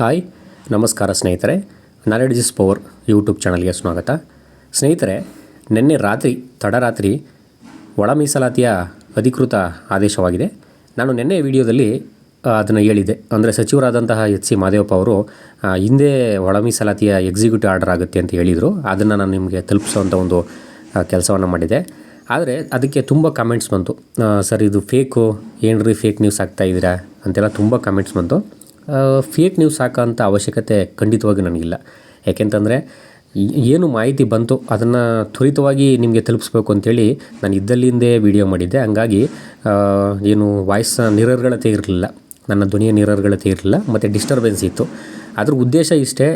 Hi, ನಮಸ್ಕಾರ ಸ್ನೇಹಿತರೆ. Knowledge power YouTube ಚಾನಲ್ಗೆ ಸ್ವಾಗತ. ಸ್ನೇಹಿತರೆ, ನಿನ್ನೆ ರಾತ್ರಿ, ತಡರಾತ್ರಿ ಒಳ ಮೀಸಲಾತಿಯ ಅಧಿಕೃತ ಆದೇಶವಾಗಿದೆ. ನಾನು ನಿನ್ನೆ ವಿಡಿಯೋದಲ್ಲಿ ಅದನ್ನು ಹೇಳಿದ್ದೆ. ಅಂದರೆ ಸಚಿವರಾದಂತಹ ಎಚ್ ಸಿ ಮಾದೇವಪ್ಪ ಅವರು ಹಿಂದೆ ಒಳ ಮೀಸಲಾತಿಯ ಎಕ್ಸಿಕ್ಯೂಟಿವ್ ಆರ್ಡರ್ ಆಗುತ್ತೆ ಅಂತ ಹೇಳಿದರು. ಅದನ್ನು ನಾನು ನಿಮಗೆ ತಲುಪಿಸುವಂಥ ಒಂದು ಕೆಲಸವನ್ನು ಮಾಡಿದೆ ಆದರೆ ಅದಕ್ಕೆ ತುಂಬ ಕಮೆಂಟ್ಸ್ ಬಂತು. ಸರ್, ಇದು ಫೇಕು ಏನ್ರಿ ಫೇಕ್ ನ್ಯೂಸ್ ಆಗ್ತಾ ಇದ್ದೀರಾ ಅಂತೆಲ್ಲ ತುಂಬ ಕಮೆಂಟ್ಸ್ ಬಂತು. ಫೇಕ್ ನ್ಯೂಸ್ ಹಾಕೋಂಥ ಅವಶ್ಯಕತೆ ಖಂಡಿತವಾಗಿ ನನಗಿಲ್ಲ. ಯಾಕೆಂತಂದರೆ ಏನು ಮಾಹಿತಿ ಬಂತು ಅದನ್ನು ತ್ವರಿತವಾಗಿ ನಿಮಗೆ ತಲುಪಿಸ್ಬೇಕು ಅಂತೇಳಿ ನಾನು ಇದ್ದಲ್ಲಿಂದೇ ವೀಡಿಯೋ ಮಾಡಿದ್ದೆ. ಹಂಗಾಗಿ ಏನು ವಾಯ್ಸ್ ನಿರರ್ಗಳತೆ ಇರಲಿಲ್ಲ ನನ್ನ ಧ್ವನಿಯ ನಿರರ್ಗಳತೆ ಇರಲಿಲ್ಲ ಮತ್ತು ಡಿಸ್ಟರ್ಬೆನ್ಸ್ ಇತ್ತು. ಅದ್ರ ಉದ್ದೇಶ ಇಷ್ಟೇ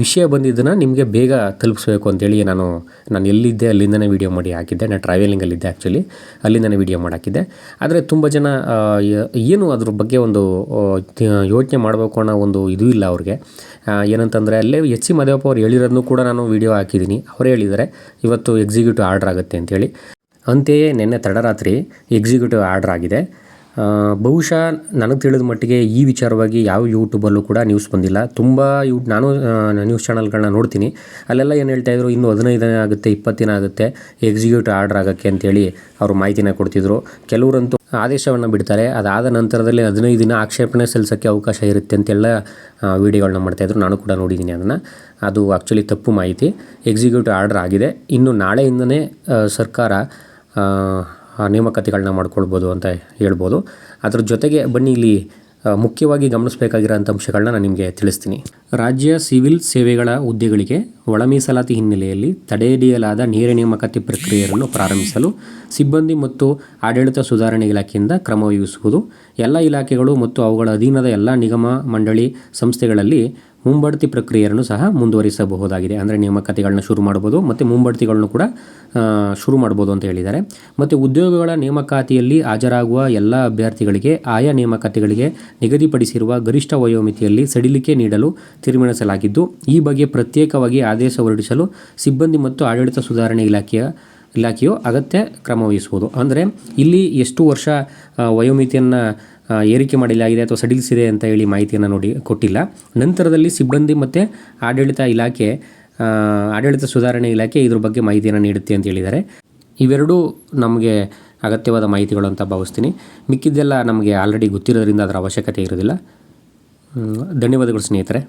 ವಿಷಯ ಬಂದಿದ್ದನ್ನು ನಿಮಗೆ ಬೇಗ ತಲುಪಿಸ್ಬೇಕು ಅಂತೇಳಿ ನಾನು ನಾನು ಎಲ್ಲಿದ್ದೆ, ಅಲ್ಲಿಂದನೇ ವೀಡಿಯೋ ಮಾಡಿ ಹಾಕಿದ್ದೆ. ನಾನು ಟ್ರಾವೆಲಿಂಗಲ್ಲಿದ್ದೆ ಆ್ಯಕ್ಚುಲಿ ಅಲ್ಲಿಂದನೇ ವೀಡಿಯೋ ಮಾಡಿ ಹಾಕಿದ್ದೆ. ಆದರೆ ತುಂಬ ಜನ ಏನು ಅದ್ರ ಬಗ್ಗೆ ಒಂದು ಯೋಚನೆ ಮಾಡಬೇಕು ಅನ್ನೋ ಒಂದು ಇದು ಇಲ್ಲ ಅವ್ರಿಗೆ. ಏನಂತಂದರೆ ಅಲ್ಲೇ ಎಚ್ ಸಿ ಮದೇವಪ್ಪ ಅವ್ರು ಹೇಳಿರೋದನ್ನು ಕೂಡ ನಾನು ವೀಡಿಯೋ ಹಾಕಿದ್ದೀನಿ. ಅವರೇ ಹೇಳಿದ್ದಾರೆ, ಇವತ್ತು ಎಕ್ಸಿಕ್ಯೂಟಿವ್ ಆರ್ಡ್ರ್ ಆಗುತ್ತೆ ಅಂತೇಳಿ. ಅಂತೆಯೇ ನಿನ್ನೆ ತಡರಾತ್ರಿ ಎಕ್ಸಿಕ್ಯೂಟಿವ್ ಆರ್ಡ್ರ್ ಆಗಿದೆ. ಬಹುಶಃ ನನಗೆ ತಿಳಿದ ಮಟ್ಟಿಗೆ ಈ ವಿಚಾರವಾಗಿ ಯಾವ ಯೂಟ್ಯೂಬಲ್ಲೂ ಕೂಡ ನ್ಯೂಸ್ ಬಂದಿಲ್ಲ. ತುಂಬ ಯೂ, ನಾನು ನ್ಯೂಸ್ ಚಾನಲ್ಗಳನ್ನ ನೋಡ್ತೀನಿ. ಅಲ್ಲೆಲ್ಲ ಏನು ಹೇಳ್ತಾ ಇದ್ರು, ಇನ್ನೂ ಹದಿನೈದು ದಿನ ಆಗುತ್ತೆ, ಇಪ್ಪತ್ತು ದಿನ ಆಗುತ್ತೆ ಎಕ್ಸಿಕ್ಯೂಟಿವ್ ಆರ್ಡರ್ ಆಗೋಕ್ಕೆ ಅಂತೇಳಿ ಅವರು ಮಾಹಿತಿನ ಕೊಡ್ತಿದ್ರು. ಕೆಲವರಂತೂ ಆದೇಶವನ್ನು ಬಿಡ್ತಾರೆ. ಅದಾದ ನಂತರದಲ್ಲಿ ಹದಿನೈದು ದಿನ ಆಕ್ಷೇಪಣೆ ಸಲ್ಲಿಸೋಕ್ಕೆ ಅವಕಾಶ ಇರುತ್ತೆ ಅಂತೆಲ್ಲ ವೀಡಿಯೋಗಳನ್ನ ಮಾಡ್ತಾಯಿದ್ರು ನಾನು ಕೂಡ ನೋಡಿದ್ದೀನಿ ಅದನ್ನು. ಅದು ಆ್ಯಕ್ಚುಲಿ ತಪ್ಪು ಮಾಹಿತಿ. ಎಕ್ಸಿಕ್ಯೂಟಿವ್ ಆರ್ಡರ್ ಆಗಿದೆ. ಇನ್ನು ನಾಳೆಯಿಂದನೇ ಸರ್ಕಾರ ನೇಮಕಾತಿಗಳನ್ನ ಮಾಡ್ಕೊಳ್ಬೋದು ಅಂತ ಹೇಳ್ಬೋದು. ಅದ್ರ ಜೊತೆಗೆ ಬನ್ನಿ ಇಲ್ಲಿ ಮುಖ್ಯವಾಗಿ ಗಮನಿಸಬೇಕಾಗಿರೋಂಥ ಅಂಶಗಳನ್ನ ನಾನು ನಿಮಗೆ ತಿಳಿಸ್ತೀನಿ. ರಾಜ್ಯ ಸಿವಿಲ್ ಸೇವೆಗಳ ಹುದ್ದೆಗಳಿಗೆ ಒಳ ಮೀಸಲಾತಿ ಹಿನ್ನೆಲೆಯಲ್ಲಿ ತಡೆಹಿಡಿಯಲಾದ ನೇರ ನೇಮಕಾತಿ ಪ್ರಕ್ರಿಯೆಯನ್ನು ಪ್ರಾರಂಭಿಸಲು ಸಿಬ್ಬಂದಿ ಮತ್ತು ಆಡಳಿತ ಸುಧಾರಣೆ ಇಲಾಖೆಯಿಂದ ಕ್ರಮ ವಹಿಸುವುದು. ಎಲ್ಲ ಇಲಾಖೆಗಳು ಮತ್ತು ಅವುಗಳ ಅಧೀನದ ಎಲ್ಲ ನಿಗಮ, ಮಂಡಳಿ, ಸಂಸ್ಥೆಗಳಲ್ಲಿ ಮುಂಬಡ್ತಿ ಪ್ರಕ್ರಿಯೆಯನ್ನು ಸಹ ಮುಂದುವರಿಸಬಹುದಾಗಿದೆ. ಅಂದರೆ ನೇಮಕಾತಿಗಳನ್ನ ಶುರು ಮಾಡ್ಬೋದು ಮತ್ತು ಮುಂಬಡ್ತಿಗಳನ್ನು ಕೂಡ ಶುರು ಮಾಡ್ಬೋದು ಅಂತ ಹೇಳಿದ್ದಾರೆ. ಮತ್ತು ಉದ್ಯೋಗಗಳ ನೇಮಕಾತಿಯಲ್ಲಿ ಹಾಜರಾಗುವ ಎಲ್ಲ ಅಭ್ಯರ್ಥಿಗಳಿಗೆ, ಆಯಾ ನೇಮಕಾತಿಗಳಿಗೆ ನಿಗದಿಪಡಿಸಿರುವ ಗರಿಷ್ಠ ವಯೋಮಿತಿಯಲ್ಲಿ ಸಡಿಲಿಕೆ ನೀಡಲು ತೀರ್ಮಾನಿಸಲಾಗಿದ್ದು, ಈ ಬಗ್ಗೆ ಪ್ರತ್ಯೇಕವಾಗಿ ಆದೇಶ ಹೊರಡಿಸಲು ಸಿಬ್ಬಂದಿ ಮತ್ತು ಆಡಳಿತ ಸುಧಾರಣೆ ಇಲಾಖೆಯ, ಇಲಾಖೆಯು ಅಗತ್ಯ ಕ್ರಮ ವಹಿಸುವುದು. ಅಂದರೆ ಇಲ್ಲಿ ಎಷ್ಟು ವರ್ಷ ವಯೋಮಿತಿಯನ್ನು ಏರಿಕೆ ಮಾಡಲಾಗಿದೆ ಅಥವಾ ಸಡಿಲಿಸಿದೆ ಅಂತ ಹೇಳಿ ಮಾಹಿತಿಯನ್ನು ನೋಡಿ ಕೊಟ್ಟಿಲ್ಲ. ನಂತರದಲ್ಲಿ ಸಿಬ್ಬಂದಿ ಮತ್ತು ಆಡಳಿತ ಇಲಾಖೆ ಆಡಳಿತ ಸುಧಾರಣೆ ಇಲಾಖೆ ಇದ್ರ ಬಗ್ಗೆ ಮಾಹಿತಿಯನ್ನು ನೀಡುತ್ತೆ ಅಂತ ಹೇಳಿದ್ದಾರೆ. ಇವೆರಡೂ ನಮಗೆ ಅಗತ್ಯವಾದ ಮಾಹಿತಿಗಳು ಅಂತ ಭಾವಿಸ್ತೀನಿ. ಮಿಕ್ಕಿದ್ದೆಲ್ಲ ನಮಗೆ ಆಲ್ರೆಡಿ ಗೊತ್ತಿರೋದ್ರಿಂದ ಅದರ ಅವಶ್ಯಕತೆ ಇರೋದಿಲ್ಲ ಧನ್ಯವಾದಗಳು ಸ್ನೇಹಿತರೆ.